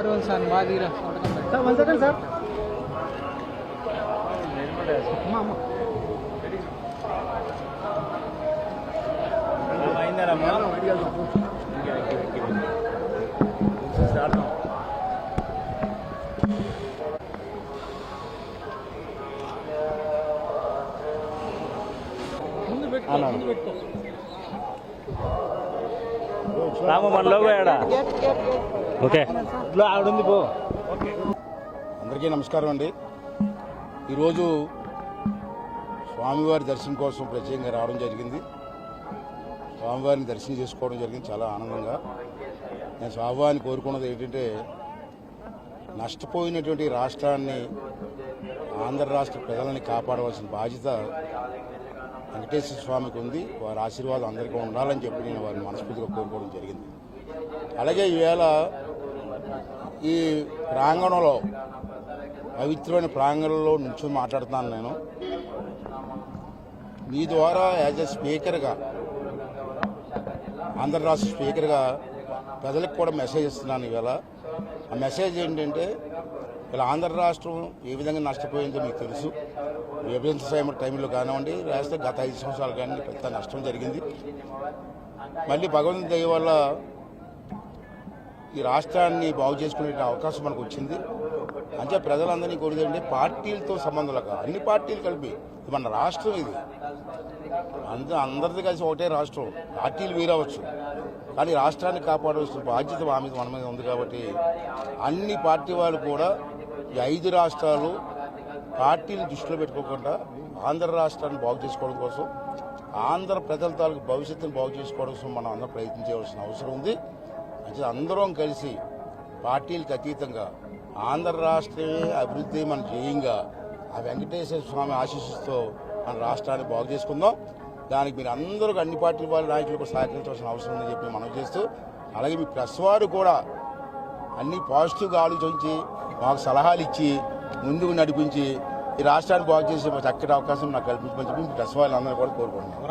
ఆరు sir మాదిరా sir one second sir అమ్మా అమ్మ ముందు పెట్టుకో ముందు పెట్టుకో రాము మన లోగో ఏడా? ఓకే. ఇట్లా ఆవిడుంది పో. అందరికీ నమస్కారం అండి. ఈరోజు స్వామివారి దర్శనం కోసం ప్రత్యేకంగా రావడం జరిగింది. స్వామివారిని దర్శనం చేసుకోవడం జరిగింది చాలా ఆనందంగా. నేను స్వామివారిని కోరుకున్నది ఏంటంటే నష్టపోయినటువంటి రాష్ట్రాన్ని ఆంధ్ర రాష్ట్ర ప్రజలని కాపాడవలసిన బాధ్యత వెంకటేశ్వర స్వామికి ఉంది. వారి ఆశీర్వాదం అందరికీ ఉండాలని చెప్పి నేను వారిని మనస్ఫూర్తిగా కోరుకోవడం జరిగింది. అలాగే ఈవేళ ఈ ప్రాంగణంలో పవిత్రమైన ప్రాంగణంలో నుంచి మాట్లాడుతున్నాను నేను. మీ ద్వారా యాజ్ ఎ స్పీకర్గా ఆంధ్ర రాష్ట్ర స్పీకర్గా ప్రజలకు కూడా మెసేజ్ ఇస్తున్నాను ఇవాళ ఆ మెసేజ్ ఏంటంటే ఇలా ఆంధ్ర రాష్ట్రం ఏ విధంగా నష్టపోయిందో మీకు తెలుసు. విభజన సమయం టైంలో కానివ్వండి రాస్తే గత ఐదు సంవత్సరాలు కానీ పెద్ద నష్టం జరిగింది. మళ్ళీ భగవంతుని దయ వల్ల ఈ రాష్ట్రాన్ని బాగు చేసుకునే అవకాశం మనకు వచ్చింది. అంటే ప్రజలందరినీ కోరేదంటే పార్టీలతో సంబంధం లేక అన్ని పార్టీలు కలిపి మన రాష్ట్రం ఇది. అంద అందరిది కలిసి ఒకటే రాష్ట్రం పార్టీలు వీరవచ్చు కానీ రాష్ట్రాన్ని కాపాడవలసిన బాధ్యత మా మీద మన మీద ఉంది కాబట్టి అన్ని పార్టీ వాళ్ళు కూడా ఈ ఐదు రాష్ట్రాలు పార్టీని దృష్టిలో పెట్టుకోకుండా ఆంధ్ర రాష్ట్రాన్ని బాగు చేసుకోవడం కోసం ఆంధ్ర ప్రజల తాలూకు భవిష్యత్తును బాగు చేసుకోవడం కోసం మనం అందరం ప్రయత్నించవలసిన అవసరం ఉంది. అంటే అందరం కలిసి పార్టీలకు అతీతంగా ఆంధ్ర రాష్ట్రమే అభివృద్ధి మన ధ్యేయంగా ఆ వెంకటేశ్వర స్వామి ఆశీస్సుతో మన రాష్ట్రాన్ని బాగు చేసుకుందాం. దానికి మీరు అందరూ అన్ని పార్టీల వాళ్ళ నాయకులు కూడా సహకరించవలసిన అవసరం ఉందని చెప్పి మనం చేస్తూ అలాగే మీ ప్రెస్ వారు కూడా అన్ని పాజిటివ్గా ఆలోచించి మాకు సలహాలు ఇచ్చి ముందుకు నడిపించి ఈ రాష్ట్రాన్ని బాగు చేసే చక్కటి అవకాశం నాకు కల్పించమని చెప్పి మీ ప్రెస్ వాళ్ళందరూ కూడా కోరుకుంటున్నాను?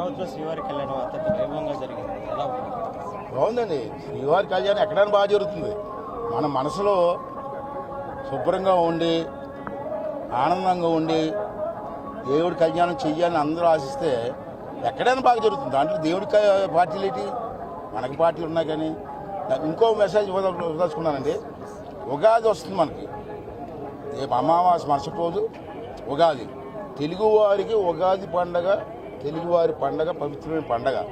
బాగుందండి. శ్రీవారి కళ్యాణం ఎక్కడైనా బాగా జరుగుతుంది. మన మనసులో శుభ్రంగా ఉండి ఆనందంగా ఉండి దేవుడి కళ్యాణం చెయ్యాలని అందరూ ఆశిస్తే ఎక్కడైనా బాగా జరుగుతుంది. దాంట్లో దేవుడికి పార్టీలు ఏంటి? మనకి పార్టీలు ఉన్నాయి కానీ నాకు ఇంకో మెసేజ్ ఇవ్వదలుచుకున్నానండి ఉగాది వస్తుంది మనకి. రేపు అమావాస్య మరుసటి రోజు ఉగాది. తెలుగువారికి ఉగాది పండగ తెలుగువారి పండగ పవిత్రమైన పండగ.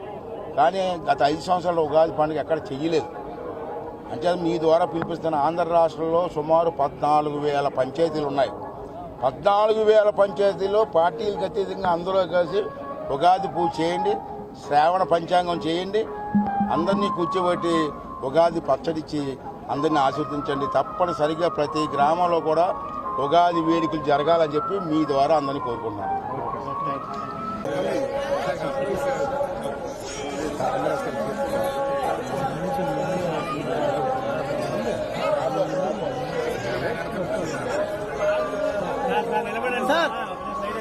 కానీ గత ఐదు సంవత్సరాల ఉగాది పండుగ ఎక్కడ చెయ్యలేదు. అంటే మీ ద్వారా పిలిపిస్తున్న ఆంధ్ర రాష్ట్రంలో సుమారు పద్నాలుగు వేల పంచాయతీలు ఉన్నాయి. పద్నాలుగు వేల పంచాయతీలో పార్టీలకు అతీతంగా అందరూ కలిసి ఉగాది పూజ చేయండి శ్రావణ పంచాంగం చేయండి అందరినీ కూర్చోబెట్టి ఉగాది పచ్చడిచ్చి అందరినీ ఆశీర్వదించండి. తప్పనిసరిగా ప్రతి గ్రామంలో కూడా ఉగాది వేడుకలు జరగాలని చెప్పి మీ ద్వారా అందరినీ కోరుకుంటున్నాను. సార్